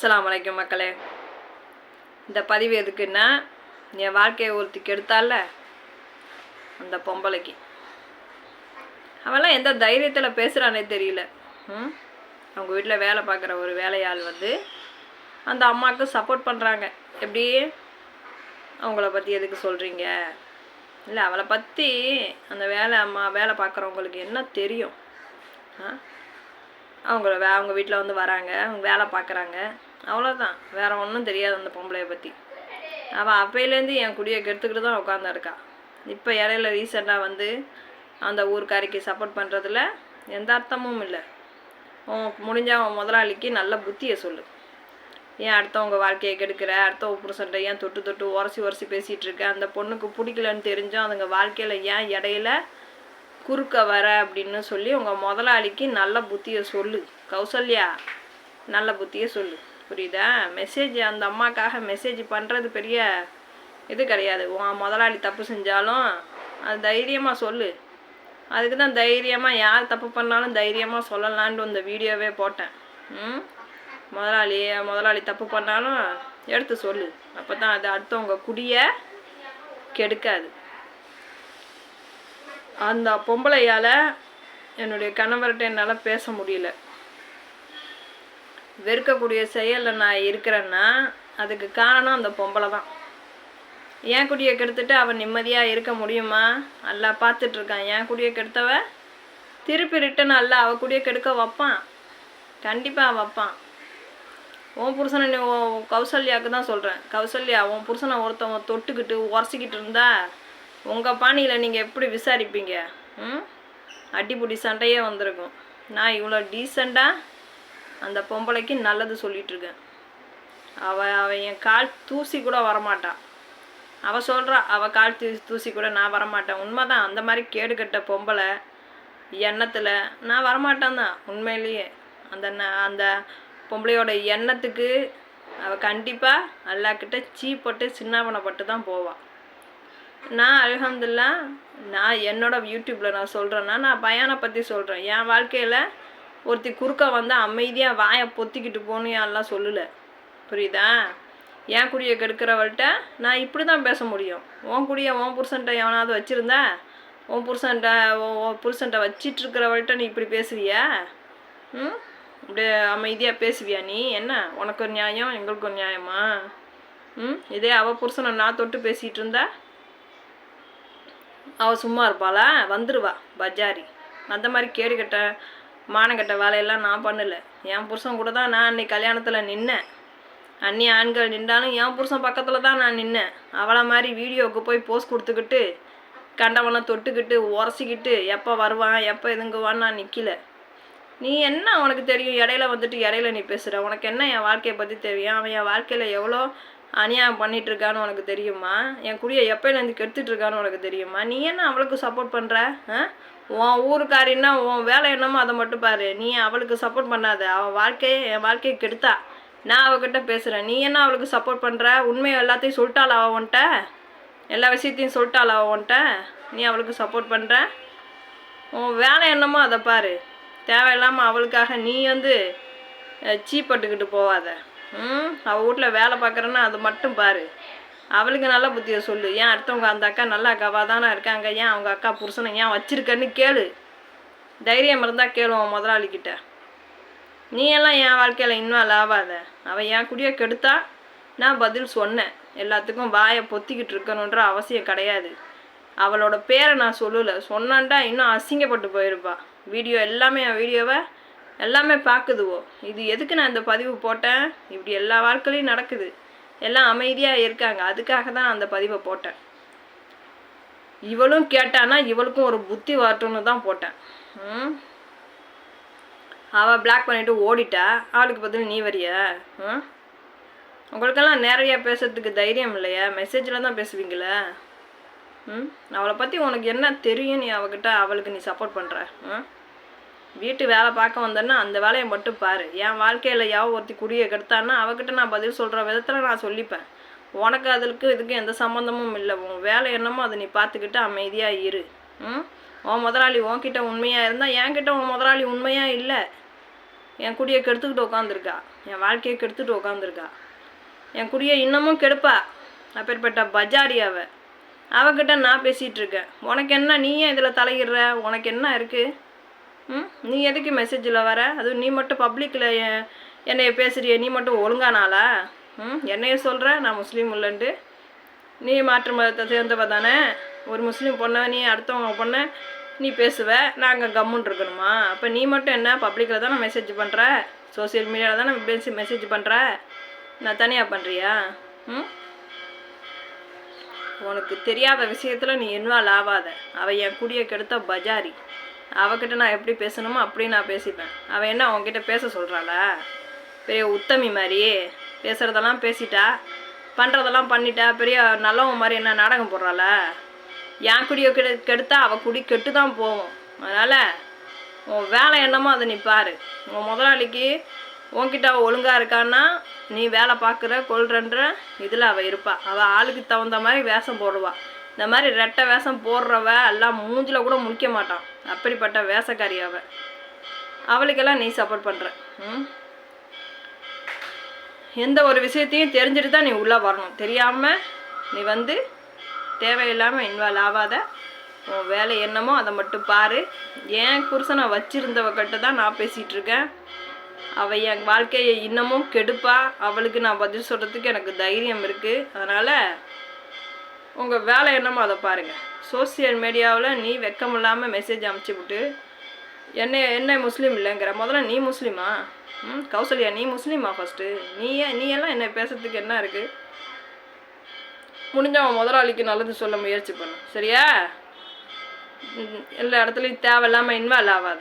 அஸ்லாம் அலைக்கும் மக்களே. இந்த பதிவு எதுக்குன்னா என் வாழ்க்கையை ஒருத்தி கெடுத்தால அந்த பொம்பளைக்கு. அவெல்லாம் எந்த தைரியத்தில் பேசுகிறானே தெரியல. ம்? அவங்க வீட்டில் வேலை பார்க்குற ஒரு வேலையாள் வந்து அந்த அம்மாவுக்கு சப்போர்ட் பண்ணுறாங்க எப்படி? அவங்கள பற்றி எதுக்கு சொல்கிறீங்க இல்லை அவளை பற்றி அந்த வேலை அம்மா வேலை பார்க்குறவங்களுக்கு என்ன தெரியும்? ஆ? அவங்கள வே அவங்க வீட்டில் வந்து வராங்க அவங்க வேலை பார்க்குறாங்க. அவ்வளோதான் வேறு ஒன்றும் தெரியாது அந்த பொம்பளையை பற்றி அவள் அப்பையிலேருந்து என் குடியை கெடுத்துக்கிட்டு தான் உட்காந்துருக்கா இப்போ இடையில ரீசெண்டாக வந்து அந்த ஊருக்காரிக்கு சப்போர்ட் பண்ணுறதுல எந்த அர்த்தமும் இல்லை. உன் முடிஞ்ச அவன் முதலாளிக்கு நல்ல புத்தியை சொல்லு. ஏன் அடுத்தவங்க வாழ்க்கையை கெடுக்கிற? அடுத்தவங்க புருஷன்ட்ட ஏன் தொட்டு தொட்டு உரசி உரசி பேசிகிட்டு இருக்க அந்த பொண்ணுக்கு பிடிக்கலன்னு தெரிஞ்சும் அதுங்க வாழ்க்கையில் ஏன் இடையில குறுக்க வர அப்படின்னு சொல்லி உங்கள் முதலாளிக்கு நல்ல புத்தியை சொல்லு. கௌசல்யா நல்ல புத்தியை சொல்லு. புரியுதா? மெசேஜ் அந்த அம்மாக்காக மெசேஜ் பண்ணுறது பெரிய இது கிடையாது. உன் முதலாளி தப்பு செஞ்சாலும் அது தைரியமாக சொல்லு. அதுக்கு தான் தைரியமாக யார் தப்பு பண்ணாலும் தைரியமாக சொல்லலான்ட்டு இந்த வீடியோவே போட்டேன். ம்? முதலாளி முதலாளி தப்பு பண்ணாலும் எடுத்து சொல்லு. அப்போ தான் அது அடுத்தவங்க குடியை கெடுக்காது. அந்த பொம்பளையால் என்னுடைய கணவர்கிட்ட என்னால் பேச முடியல. வெறுக்கக்கூடிய செயலில் நான் இருக்கிறேன்னா அதுக்கு காரணம் அந்த பொம்பளை தான். என் குடியை கெடுத்துட்டு அவன் நிம்மதியாக இருக்க முடியுமா? நல்லா பார்த்துட்ருக்கான். என் குடியை கெடுத்தவ திருப்பி ரிட்டன் அல்ல அவ குடியை கெடுக்க வைப்பான். கண்டிப்பாக வைப்பான். உன் புருஷனை நீ கௌசல்யாவுக்கு தான் சொல்கிறேன் கௌசல்யா உன் புருஷனை ஒருத்தவங்க தொட்டுக்கிட்டு உரசிக்கிட்டு இருந்தா உங்கள் பாணியில் நீங்கள் எப்படி விசாரிப்பீங்க? ம்? அடிப்புடி சண்டையே வந்திருக்கும். நான் இவ்வளோ டீசெண்டாக அந்த பொம்பளைக்கு நல்லது சொல்லிகிட்ருக்கேன் அவள் அவள் என் கால் தூசி கூட வரமாட்டான் அவள் சொல்கிறா அவள் கால் தூ தூசி கூட நான் வரமாட்டேன். உண்மைதான் அந்த மாதிரி கேடு கட்ட பொம்பளை எண்ணத்தில் நான் வரமாட்டேன் தான் உண்மையிலேயே. அந்த ந- அந்த பொம்பளையோட எண்ணத்துக்கு அவள் கண்டிப்பாக அல்லாக்கிட்ட சீப்பட்டு சின்னாபனப்பட்டு தான் போவாள் நான் அல்ஹம்துலில்லா நான் என்னோட யூடியூப்பில் நான் சொல்கிறேன்னா நான் பயானை பற்றி சொல்கிறேன் என் வாழ்க்கையில் ஒருத்தி குறுக்க வந்து அமைதியாக வாயை பொத்திக்கிட்டு போகணும் எல்லாம் சொல்லலை. புரியுதா? என் குடியை கெடுக்கிறவள்கிட்ட நான் இப்படி தான் பேச முடியும். உன் குடியை உன் புருஷன்ட்ட எவனாவது வச்சுருந்தா உன் புருஷன்ட்ட உன் உன் புருஷன்ட்ட வச்சிட்டு இருக்கிறவள்கிட்ட நீ இப்படி பேசுவியா? ம்? இப்படி அமைதியாக பேசுவியா நீ? என்ன? உனக்கு ஒரு நியாயம் எங்களுக்கு ஒரு நியாயமா? ம்? இதே அவள் புருஷனை நான் தொட்டு பேசிகிட்டு இருந்தா அவள் சும்மா இருப்பாளா? வந்துடுவா பஜாரி. அந்த மாதிரி கேடு கட்ட மானக்கட்ட வேலையெல்லாம் நான் பண்ணலை. என் புருஷன் கூட தான் நான் அன்னைக்கு கல்யாணத்தில் நின்னேன். அன்னி ஆண்கள் நின்றாலும் என் புருஷன் பக்கத்தில் தான் நான் நின்னேன். அவளை மாதிரி வீடியோவுக்கு போய் போஸ்ட் கொடுத்துக்கிட்டு கண்டவனை தொட்டுக்கிட்டு உரசிக்கிட்டு எப்போ வருவான் எப்போ இதுங்குவான்னு நான் நிற்கல நீ என்ன உனக்கு தெரியும்? இடையில வந்துட்டு இடையில நீ பேசுகிற உனக்கு என்ன என் வாழ்க்கையை பற்றி தெரியும்? அவன் என் வாழ்க்கையில் எவ்வளோ அநியாயம் பண்ணிகிட்ருக்கான்னு உனக்கு தெரியுமா? என் குடியை எப்போலேருந்து கெடுத்துட்ருக்கான்னு உனக்கு தெரியுமா? நீ என்ன அவளுக்கு சப்போர்ட் பண்ணுற ஆ? உன் ஊருக்காரின்னா உன் வேலை என்னமோ அதை மட்டும் பாரு. நீ அவளுக்கு சப்போர்ட் பண்ணாத. அவன் வாழ்க்கையை என் வாழ்க்கையை கெடுத்தா. நான் அவகிட்ட பேசுகிறேன் நீ என்ன அவளுக்கு சப்போர்ட் பண்ணுற உண்மையை எல்லாத்தையும் சொல்லிட்டாள் அவ உன்ட்ட? எல்லா விஷயத்தையும் சொல்லிட்டாள் அவ உன்ட்ட? நீ அவளுக்கு சப்போர்ட் பண்ணுற உன் வேலை என்னமோ அதை பாரு. தேவையில்லாமல் அவளுக்காக நீ வந்து சீப்பட்டுக்கிட்டு போவாத. ம் அவள் வீட்டில் வேலை பார்க்குறேன்னா அது மட்டும் பாரு. அவளுக்கு நல்ல புத்தியை சொல்லு. ஏன் அடுத்தவங்க அந்த அக்கா நல்ல அக்காவாக தானே இருக்காங்க? ஏன் அவங்க அக்கா புருஷனை ஏன் வச்சிருக்கன்னு கேளு. தைரியம் இருந்தால் கேளுவோம் முதலாளிக்கிட்ட நீ எல்லாம் என் வாழ்க்கையில் இன்வால்வ் ஆகாத அவள் என் குடியை கெடுத்தா நான் பதில் சொன்னேன். எல்லாத்துக்கும் வாயை பொத்திக்கிட்டு இருக்கணுன்ற அவசியம் கிடையாது. அவளோட பேரை நான் சொல்லலை. சொன்னான்டா இன்னும் அசிங்கப்பட்டு போயிருப்பா. வீடியோ எல்லாமே என் வீடியோவை எல்லாமே பார்க்குதுவோ இது எதுக்கு நான் இந்த பதிவு போட்டேன்? இப்படி எல்லா வாழ்க்கையிலையும் நடக்குது. எல்லாம் அமைதியாக இருக்காங்க. அதுக்காக தான் நான் அந்த பதிவை போட்டேன். இவளும் கேட்டானா இவளுக்கும் ஒரு புத்தி வரட்டும்னு தான் போட்டேன். ம்? அவள் பிளாக் பண்ணிவிட்டு ஓடிட்டா? அவளுக்கு பதில் நீ வரிய? ம்? உங்களுக்கெல்லாம் நேரடியாக பேசுறதுக்கு தைரியம் இல்லையா? மெசேஜில் தான் பேசுவீங்களே? ம்? அவளை பற்றி உனக்கு என்ன தெரியும் நீ அவகிட்ட அவளுக்கு நீ சப்போர்ட் பண்ணுற ம்? வீட்டு வேலை பார்க்க வந்தேன்னா அந்த வேலையை மட்டும் பாரு. என் வாழ்க்கையில் யாவ ஒருத்தி குடியை கெடுத்தான்னா அவகிட்ட நான் பதில் சொல்கிற விதத்தில் நான் சொல்லிப்பேன். உனக்கு அதுக்கு இதுக்கு எந்த சம்மந்தமும் இல்லை. உன் வேலை என்னமோ அதை நீ பார்த்துக்கிட்டு அமைதியாக இரு. ம்? உன் முதலாளி உன்கிட்ட உண்மையாக இருந்தால் என்கிட்ட உன் முதலாளி உண்மையாக இல்லை. என் குடியை கெடுத்துக்கிட்டு உட்காந்துருக்கா என் வாழ்க்கையை கெடுத்துட்டு உட்காந்துருக்கா என் குடியை இன்னமும் கெடுப்பா. அப்பேற்பட்ட பஜாரி அவ. அவகிட்ட நான் பேசிகிட்டு இருக்கேன். உனக்கு என்ன? நீ ஏன் இதில் தலையிடுற? உனக்கு என்ன இருக்குது ம்? நீ எதுக்கு மெசேஜில் வர? அதுவும் நீ மட்டும் பப்ளிக்கில் என்னைய பேசுறிய நீ மட்டும் ஒழுங்கானாளா? ம்? என்னைய சொல்கிற நான் முஸ்லீம் இல்லைன்ட்டு நீ மாற்று மதத்தை சேர்ந்தவ தானே. ஒரு முஸ்லீம் பொண்ணை நீ அடுத்தவங்க பொண்ணை நீ பேசுவ. நாங்கள் கம்முன்னு இருக்கணுமா? அப்போ நீ மட்டும் என்ன? பப்ளிக்கில் தானே மெசேஜ் பண்ணுற சோஷியல் மீடியாவில் தானே பேசி மெசேஜ் பண்ணுற நான் தனியாக பண்ணுறியா ம்? உனக்கு தெரியாத விஷயத்தில் நீ இன்வால்வ் ஆகாத அவள் என் குடியை கெடுத்த பஜாரி. அவகிட்ட நான் எப்படி பேசணுமோ அப்படி நான் பேசிப்பேன். அவள் என்ன அவங்ககிட்ட பேச சொல்கிறாள பெரிய உத்தமி மாதிரி பேசுகிறதெல்லாம் பேசிட்டா பண்ணுறதெல்லாம் பண்ணிட்டா பெரிய நல்லவன் மாதிரி என்ன நாடகம் போடுறாள? என் குடியை கெடு கெடுத்தா அவள் குடி கெட்டு தான் போகும். அதனால் உன் வேலை என்னமோ அதை நீ பாரு. உன் முதலாளிக்கு உன்கிட்ட அவள் ஒழுங்காக இருக்கான்னா நீ வேலை பார்க்குற கொள்றன்ற இதில் அவள் இருப்பாள் அவள் ஆளுக்கு தகுந்த மாதிரி வேஷம் போடுவாள் இந்த மாதிரி ரெட்டை வேஷம் போடுறவ எல்லாம் மூஞ்சில் கூட முடிக்க மாட்டான். அப்படிப்பட்ட வேஷக்காரி அவள் அவளுக்கெல்லாம் நீ சப்போர்ட் பண்ணுற ம்? எந்த ஒரு விஷயத்தையும் தெரிஞ்சுட்டு தான் நீ உள்ளே வரணும். தெரியாமல் நீ வந்து தேவையில்லாமல் இன்வால்வ் ஆகாத. உன் வேலை என்னமோ அதை மட்டும் பாரு. என் புருஷனை வச்சிருந்தவகிட்ட தான் நான் பேசிகிட்ருக்கேன் அவள் என் வாழ்க்கையை இன்னமும் கெடுப்பா. அவளுக்கு நான் பதில் சொல்கிறதுக்கு எனக்கு தைரியம் இருக்குது அதனால் உங்கள் வேலை என்னமோ அதை பாருங்கள் சோசியல் மீடியாவில் நீ வெக்கம் இல்லாமல் மெசேஜ் அமுச்சு விட்டு என்ன என்ன முஸ்லீம் இல்லைங்கிற. முதல்ல நீ முஸ்லீமா? ம் கௌசல்யா நீ முஸ்லீமா ஃபஸ்ட்டு நீ ஏன் நீ எல்லாம் என்ன பேசுறதுக்கு என்ன இருக்குது முடிஞ்சவன் முதலாளிக்கு நல்லது சொல்ல முயற்சி பண்ணு. சரியா? எல்லா இடத்துலையும் தேவையில்லாமல் இன்வால்வ் ஆகாத.